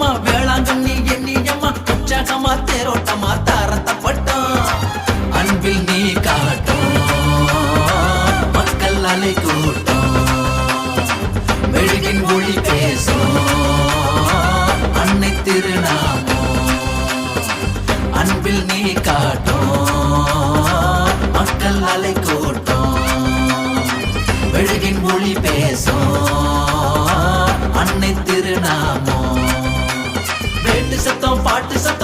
கண்ணியம்மா வேளாங்கண்ணி எண்ணியம்மா உற்சாகமா தேரோட்டமா தாரத்தப்பட்டோம். அன்பில் நீ காட்டும் மக்கள் அலை கூட்டம். மெழுகின் ஒளி பேசும் அன்னை திருநாமோ அன்பில் நீ காட்டும் மக்கள் அலை கூட்டம். மெழுகின் ஒளி பேசும் அன்னை திருநாமோ சத்தம் பாட்டு சத்தம்.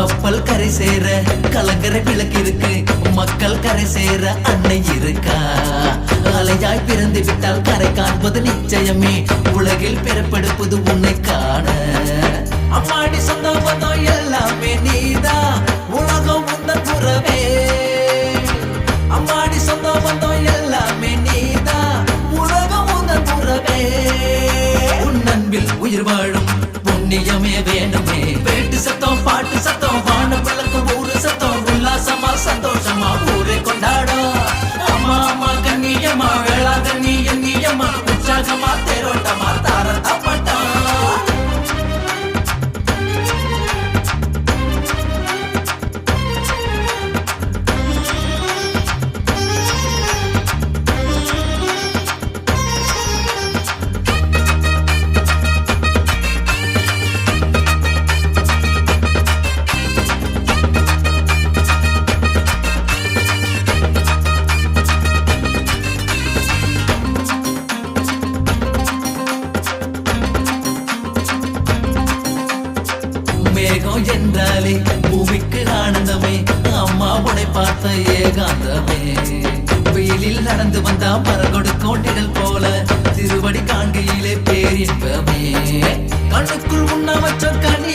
கப்பல் கரை சேர கலங்கரை விளக்கு இருக்கு மக்கள் கரை சேர அன்னை இருக்கா அலையாய் பிறந்து விட்டால் கரை காண்பது நிச்சயமே உலகில் பிறப்பெடுப்பது உன்னை காண. அம்மாடி சொந்த பந்தம் எல்லாமே நீதா உலகம் உந்தன் புறவே அம்மாடி சொந்த பந்தம் எல்லாமே நீதா உலகம் உந்தன் புறவே உன் அன்பில் உயிர் வாழும் புண்ணியமே வேண்டுமே வேட்டு உற்சாகமா என்றாலே பூமிக்கு ஆனந்தமே அம்மா உடை பார்த்த ஏகாந்தமே. வெயிலில் நடந்து வந்தா மரங்கொடுக்கும் நிழல் போல திருவடி காண்கையிலே பேரின்பமே கண்ணுக்குள் உண்ண வச்ச கனி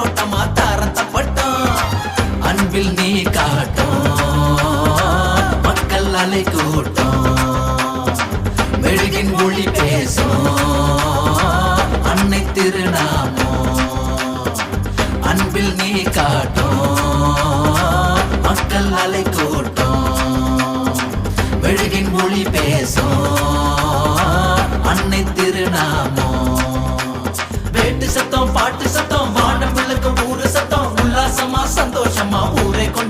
தேரோட்டமா தாரத்தப்பட்டோம். அன்பில் நீ காட்டும். மக்கள் அலை கூட்டம். மெழுகின் ஒளி பேசும் அன்னை திருநாமோ அன்பில் நீ காட்டும். மக்கள் அலை கூட்டம். மெழுகின் மொழி பேசும் அன்னை திருநாமோ ನಮ್ಮ ಊರೇ ಕೊಂಡ